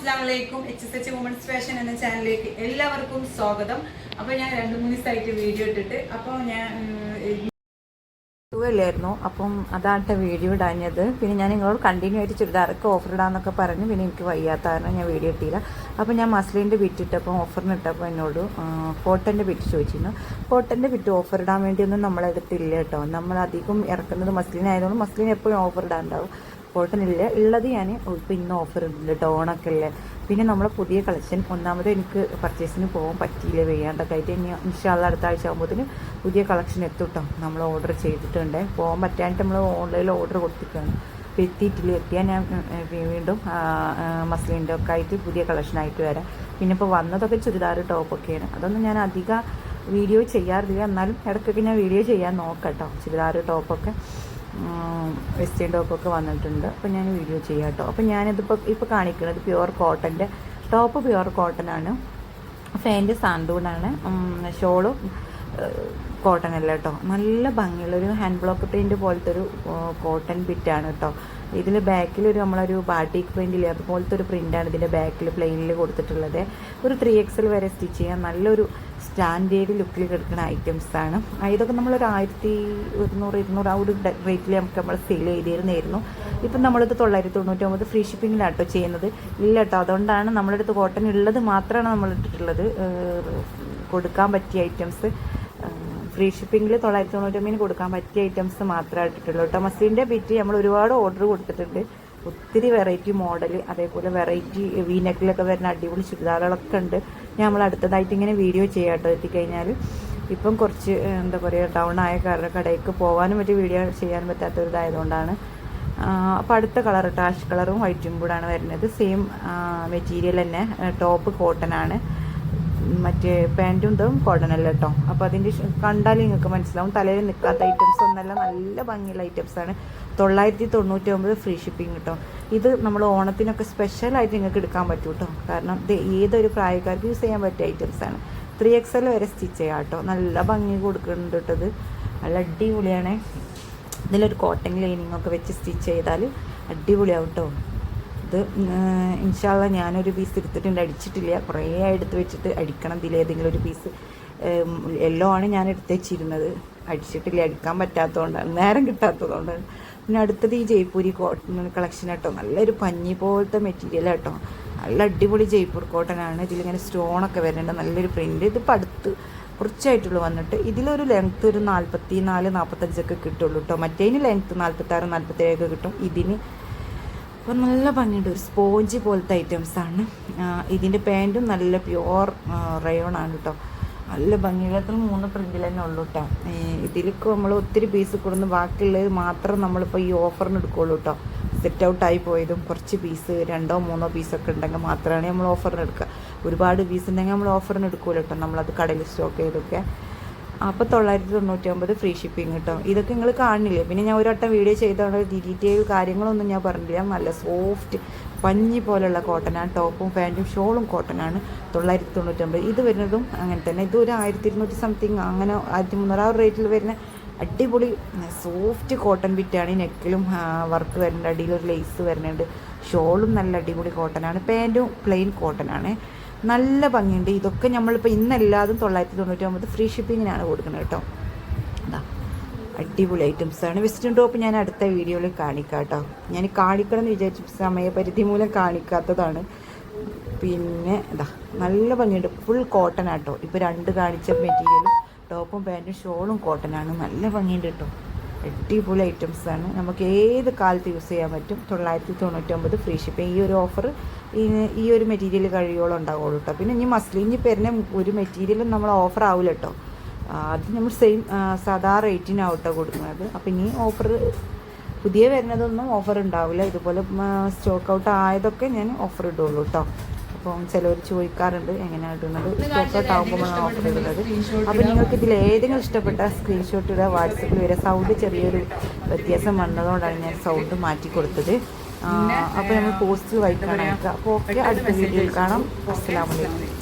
അസ്സാം വലൈക്കും H S H women's fashion എന്ന ചാനലിലേക്ക് എല്ലാവർക്കും സ്വാഗതം. അപ്പോൾ ഞാൻ രണ്ട് മൂന്ന് ദിവസമായിട്ട് വീഡിയോ ഇട്ടിട്ട് അപ്പോൾ ഞാൻ ായിരുന്നു അപ്പം അതാണ് വീഡിയോ ഇടാഞ്ഞത്. പിന്നെ ഞാൻ നിങ്ങളോട് കണ്ടിന്യൂ ആയിട്ട് ചുരിദാറൊക്കെ ഓഫർ ഇടാന്നൊക്കെ പറഞ്ഞു. പിന്നെ എനിക്ക് വയ്യാത്ത കാരണം ഞാൻ വീഡിയോ ഇട്ടില്ല. അപ്പോൾ ഞാൻ മസ്ലിന്റെ ബിറ്റ് ഓഫറിന് ഇട്ടപ്പോൾ എന്നോട് കോട്ടന്റെ വിറ്റ് ചോദിച്ചിരുന്നു. കോട്ടന്റെ വിറ്റ് ഓഫർ ഇടാൻ വേണ്ടിയൊന്നും നമ്മളെടുത്തില്ല കേട്ടോ നമ്മൾ അധികം ഇറക്കുന്നത് മസ്ലിൻ ആയതുകൊണ്ട് മസ്ലിൻ എപ്പോഴും ഓഫർ ഇടാണ്ടാവും കോട്ടൺ ഇല്ല ഉള്ളത് ഞാൻ ഇപ്പം ഇന്ന് ഓഫർ ഉണ്ട് ഡോണൊക്കെ ഉള്ളത് പിന്നെ നമ്മളെ പുതിയ കളക്ഷൻ ഒന്നാമത് എനിക്ക് പർച്ചേസിന് പോകാൻ പറ്റിയില്ല വേണ്ടൊക്കെ ആയിട്ട്. ഇനി ഇൻഷാല്ല അടുത്ത ആഴ്ച ആകുമ്പോഴത്തേന് പുതിയ കളക്ഷൻ എത്തുട്ടോ നമ്മൾ ഓർഡർ ചെയ്തിട്ടുണ്ട്. പോകാൻ പറ്റാനായിട്ട് നമ്മൾ ഓൺലൈനിൽ ഓർഡർ കൊടുത്തിട്ടാണ് അപ്പോൾ എത്തിയിട്ടില്ല. എത്തിയാൽ ഞാൻ വീണ്ടും മസ്ലിന്റെ ഒക്കെ ആയിട്ട് പുതിയ കളക്ഷനായിട്ട് വരാം. പിന്നെ ഇപ്പോൾ വന്നതൊക്കെ ചുരിദാർ ടോപ്പൊക്കെയാണ് അതൊന്നും ഞാൻ അധികം വീഡിയോ ചെയ്യാറില്ല. എന്നാലും ഇടയ്ക്കൊക്കെ ഞാൻ വീഡിയോ ചെയ്യാൻ നോക്കാം കേട്ടോ ചുരിദാർ ടോപ്പൊക്കെ വെസ്റ്റേൺ ടോപ്പൊക്കെ വന്നിട്ടുണ്ട്. അപ്പോൾ ഞാൻ വീഡിയോ ചെയ്യാം കേട്ടോ അപ്പോൾ ഞാനിതിപ്പോൾ ഇപ്പോൾ കാണിക്കുന്നത് പ്യുവർ കോട്ടന്റെ ടോപ്പ് പ്യുവർ കോട്ടൺ ആണ്. ഫാന്റ് സാന്തൂണാണ് ഷോളും കോട്ടൺ അല്ല കേട്ടോ നല്ല ഭംഗിയുള്ളൊരു ഹാൻഡ് ബ്ലോക്ക് പ്രിന്റ് പോലത്തെ ഒരു കോട്ടൺ ബിറ്റാണ് കേട്ടോ ഇതിൽ ബാക്കിൽ ഒരു നമ്മളൊരു ബാട്ടിക് പ്രിന്റിൽ അതുപോലത്തെ ഒരു പ്രിന്റാണ് ഇതിന്റെ ബാക്കിൽ പ്ലെയിനിൽ കൊടുത്തിട്ടുള്ളത്. ഒരു ത്രീ എക്സൽ വരെ സ്റ്റിച്ച് ചെയ്യാൻ നല്ലൊരു സ്റ്റാൻഡേർഡ് ലുക്കിൽ കിടക്കുന്ന ഐറ്റംസാണ് ഇതൊക്കെ നമ്മളൊരു ആയിരത്തി ഒരുന്നൂറ് ഇരുന്നൂറ് ആ ഒരു റേറ്റിൽ നമുക്ക് നമ്മൾ സെയിൽ ചെയ്തിരുന്നായിരുന്നു. ഇപ്പം നമ്മളിത് തൊള്ളായിരത്തി തൊണ്ണൂറ്റൊമ്പത് ഫ്രീ ഷിപ്പിങ്ങിലാട്ടോ ചെയ്യുന്നത്. ഇല്ല കേട്ടോ അതുകൊണ്ടാണ് നമ്മുടെ അടുത്ത് കോട്ടൺ ഉള്ളത് മാത്രമാണ് നമ്മൾ ഇട്ടിട്ടുള്ളത് കൊടുക്കാൻ പറ്റിയ ഐറ്റംസ് ഫ്രീ ഷിപ്പിങ്ങിൽ തൊള്ളായിരത്തി തൊണ്ണൂറ്റൊമ്പതിന് കൊടുക്കാൻ പറ്റിയ ഐറ്റംസ് മാത്രമേ ഇട്ടിട്ടുള്ളൂ കേട്ടോ മസ്ലിന്റെ ബിറ്റ് നമ്മൾ ഒരുപാട് ഓർഡർ കൊടുത്തിട്ടുണ്ട്. ഒത്തിരി വെറൈറ്റി മോഡൽ അതേപോലെ വെറൈറ്റി വീനക്കിലൊക്കെ വരുന്ന അടിപൊളി ചുരിദാറുകളൊക്കെ ഉണ്ട്. ഞാൻ നമ്മൾ അടുത്തതായിട്ട് ഇങ്ങനെ വീഡിയോ ചെയ്യാട്ടോ എത്തിക്കഴിഞ്ഞാൽ ഇപ്പം കുറച്ച് എന്താ പറയുക ഡൗൺ ആയ കാരണം കടയ്ക്ക് പോകാനും പറ്റി വീഡിയോ ചെയ്യാൻ പറ്റാത്ത ഒരു ഇതായതുകൊണ്ടാണ് അപ്പോൾ അടുത്ത കളർ ടാഷ് കളറും വൈറ്റും കൂടാണ് വരുന്നത്. സെയിം മെറ്റീരിയൽ തന്നെ. ടോപ്പ് കോട്ടൺ ആണ്. മറ്റേ പാന്റും ഇതും കോട്ടൺ അല്ല കേട്ടോ അപ്പോൾ അതിന്റെ കണ്ടാൽ നിങ്ങൾക്ക് മനസ്സിലാവും. തലയിൽ നിൽക്കാത്ത ഐറ്റംസ് ഒന്നല്ല നല്ല ഭംഗിയുള്ള ഐറ്റംസ് ആണ്. തൊള്ളായിരത്തി തൊണ്ണൂറ്റി ഒമ്പത് ഫ്രീ ഷിപ്പിംഗ് കേട്ടോ ഇത് നമ്മൾ ഓണത്തിനൊക്കെ സ്പെഷ്യലായിട്ട് നിങ്ങൾക്ക് എടുക്കാൻ പറ്റും കേട്ടോ കാരണം ഇത് ഏതൊരു പ്രായക്കാർക്ക് യൂസ് ചെയ്യാൻ പറ്റിയ ഐറ്റംസ് ആണ്. ത്രീ എക്സ് എൽ വരെ സ്റ്റിച്ച് ചെയ്യാം കേട്ടോ നല്ല ഭംഗി കൊടുക്കുന്നുണ്ട് കേട്ടത് നല്ല അടിപൊളിയാണേ. ഇതിലൊരു കോട്ടൺ ലൈനിങ് ഒക്കെ വെച്ച് സ്റ്റിച്ച് ചെയ്താൽ അടിപൊളിയാവും കേട്ടോ ഇത് ഇൻഷാല്ല ഞാനൊരു പീസ് എടുത്തിട്ടുണ്ട്. അടിച്ചിട്ടില്ല. കുറേ എടുത്ത് വെച്ചിട്ട് അടിക്കണം ഇതിൽ ഏതെങ്കിലും ഒരു പീസ് എല്ലോ ആണ് ഞാൻ എടുത്ത് വെച്ചിരുന്നത്. അടിച്ചിട്ടില്ല. അടിക്കാൻ പറ്റാത്തതുകൊണ്ടാണ്. നേരം കിട്ടാത്തതുകൊണ്ടാണ്. പിന്നെ അടുത്തത് ഈ ജയ്പൂരി കോട്ടൺ കളക്ഷൻ കേട്ടോ നല്ലൊരു പഞ്ഞി പോലത്തെ മെറ്റീരിയൽ കേട്ടോ നല്ല അടിപൊളി ജയ്പൂർ കോട്ടൺ ആണ്. ഇതിലിങ്ങനെ സ്റ്റോണൊക്കെ വരുന്നുണ്ട് നല്ലൊരു പ്രിന്റ് ഇതിപ്പോൾ അടുത്ത് കുറച്ചായിട്ടുള്ളൂ വന്നിട്ട്. ഇതിലൊരു ലെങ്ത്ത് ഒരു നാൽപ്പത്തി നാല് നാൽപ്പത്തഞ്ചൊക്കെ കിട്ടുള്ളൂ കേട്ടോ മറ്റേതിന് ലെങ്ത്ത് നാൽപ്പത്താറ് നാൽപ്പത്തേഴൊക്കെ കിട്ടും. ഇതിന് അപ്പോൾ നല്ല ഭംഗിയുണ്ട്. ഒരു സ്പോഞ്ച് പോലത്തെ ഐറ്റംസ് ആണ്. ഇതിന്റെ പാന്റും നല്ല പ്യുവർ റയോൺ ആണ് കേട്ടോ നല്ല ഭംഗികളത്തിൽ മൂന്ന് പ്രിന്റിൽ തന്നെ ഉള്ളൂ കേട്ടോ ഇതിലേക്ക് നമ്മൾ ഒത്തിരി പീസ് കൊടുന്ന് ബാക്കിയുള്ളത് മാത്രം നമ്മളിപ്പോൾ ഈ ഓഫറിന് എടുക്കുകയുള്ളൂ കേട്ടോ സെറ്റ് ഔട്ടായി പോയതും കുറച്ച് പീസ് രണ്ടോ മൂന്നോ പീസൊക്കെ ഉണ്ടെങ്കിൽ മാത്രമാണ് നമ്മൾ ഓഫറിന് എടുക്കുക. ഒരുപാട് പീസ് ഉണ്ടെങ്കിൽ നമ്മൾ ഓഫറിന് എടുക്കുമല്ലോ കേട്ടോ നമ്മളത് കടയിൽ സ്റ്റോക്ക് ചെയ്തൊക്കെ. അപ്പോൾ തൊള്ളായിരത്തി തൊണ്ണൂറ്റി ഒമ്പത് ഫ്രീ ഷിപ്പിംഗ് കേട്ടോ ഇതൊക്കെ നിങ്ങൾ കാണില്ലേ? പിന്നെ ഞാൻ ഒരു വട്ടം വീഡിയോ ചെയ്തോണ്ട് ഡീറ്റെയിൽ കാര്യങ്ങളൊന്നും ഞാൻ പറഞ്ഞില്ല നല്ല സോഫ്റ്റ് പഞ്ഞി പോലുള്ള കോട്ടനാണ് ടോപ്പും പാന്റും ഷോളും കോട്ടനാണ് തൊള്ളായിരത്തി തൊണ്ണൂറ്റൊമ്പത് ഇത് വരുന്നതും അങ്ങനെ തന്നെ. ഇത് ഒരു ആയിരത്തി ഇരുന്നൂറ്റി സംതിങ് അങ്ങനെ ആയിരത്തി മുന്നൂറ് ആ റേറ്റിൽ വരുന്ന അടിപൊളി സോഫ്റ്റ് കോട്ടൺ ബിറ്റാണ് ഈ നെക്കിലും വർക്ക് വരുന്നുണ്ട്. അടിയിൽ ഒരു ലേസ് വരുന്നുണ്ട്. ഷോളും നല്ല അടിപൊളി കോട്ടനാണ്. പാന്റും പ്ലെയിൻ കോട്ടനാണ്. നല്ല ഭംഗിയുണ്ട്. ഇതൊക്കെ നമ്മളിപ്പോൾ ഇന്നെല്ലാതും തൊള്ളായിരത്തി തൊണ്ണൂറ്റി ഒമ്പത് ഫ്രീ ഷിപ്പിങ്ങിനാണ് കൊടുക്കുന്നത് കേട്ടോ. അടിപൊളി ഐറ്റംസാണ് വെസ്റ്റേൺ ടോപ്പ് ഞാൻ അടുത്ത വീഡിയോയിൽ കാണിക്കാം കേട്ടോ ഞാൻ കാണിക്കണം എന്ന് വിചാരിച്ചു സമയപരിധി മൂലം കാണിക്കാത്തതാണ്. പിന്നെ ഇതാ നല്ല ഭംഗിയുണ്ട്. ഫുൾ കോട്ടൺ ആട്ടോ. ഇപ്പോൾ രണ്ട് കാണിച്ച മെറ്റീരിയലും ടോപ്പും പാന്റും ഷോളും കോട്ടനാണ് നല്ല ഭംഗിയുണ്ട് കേട്ടോ അടിപൊളി ഐറ്റംസാണ് നമുക്ക് ഏത് കാലത്ത് യൂസ് ചെയ്യാൻ പറ്റും? തൊള്ളായിരത്തി തൊണ്ണൂറ്റൊമ്പത് ഫ്രീ ഷിപ്പിംഗ് ഈ ഒരു ഓഫർ ഈ ഒരു മെറ്റീരിയൽ കഴിയോളം ഉണ്ടാവുള്ളൂ കേട്ടോ പിന്നെ ഇനി മസ്ലിൻ ഇനി വരുന്ന ഒരു മെറ്റീരിയലും നമ്മൾ ഓഫർ ആവില്ല കേട്ടോ അത് നമ്മൾ സെയിം സാധാ റേറ്റിനാവും കേട്ടോ കൊടുക്കുന്നത്. അപ്പം ഇനി ഓഫർ പുതിയ വരുന്നതൊന്നും ഓഫർ ഉണ്ടാവില്ല. ഇതുപോലെ സ്റ്റോക്ക് ഔട്ട് ആയതൊക്കെ ഞാൻ ഓഫർ ഇടുള്ളൂ കേട്ടോ അപ്പം ചിലവർ ചോദിക്കാറുണ്ട് എങ്ങനെയാണ് ഇടുന്നത്. സ്റ്റോക്ക് ഔട്ട് ആകുമ്പോഴാണ് ഓഫർ ഇടുന്നത്. അപ്പോൾ നിങ്ങൾക്ക് ഇതിൽ ഏതെങ്കിലും ഇഷ്ടപ്പെട്ട സ്ക്രീൻഷോട്ട് ഇടുക വാട്സപ്പിൽ വരിക. സൗണ്ട് ചെറിയൊരു വ്യത്യാസം വന്നതുകൊണ്ടാണ് ഞാൻ സൗണ്ട് മാറ്റി കൊടുത്തത്. അപ്പോൾ നമ്മൾ പോസ്റ്റ് വായിക്കാൻ അയക്കുക അപ്പോൾ ഓക്കെ അടുത്ത വീഡിയോയിൽ കാണാം. അസ്സലാമലൈക്കും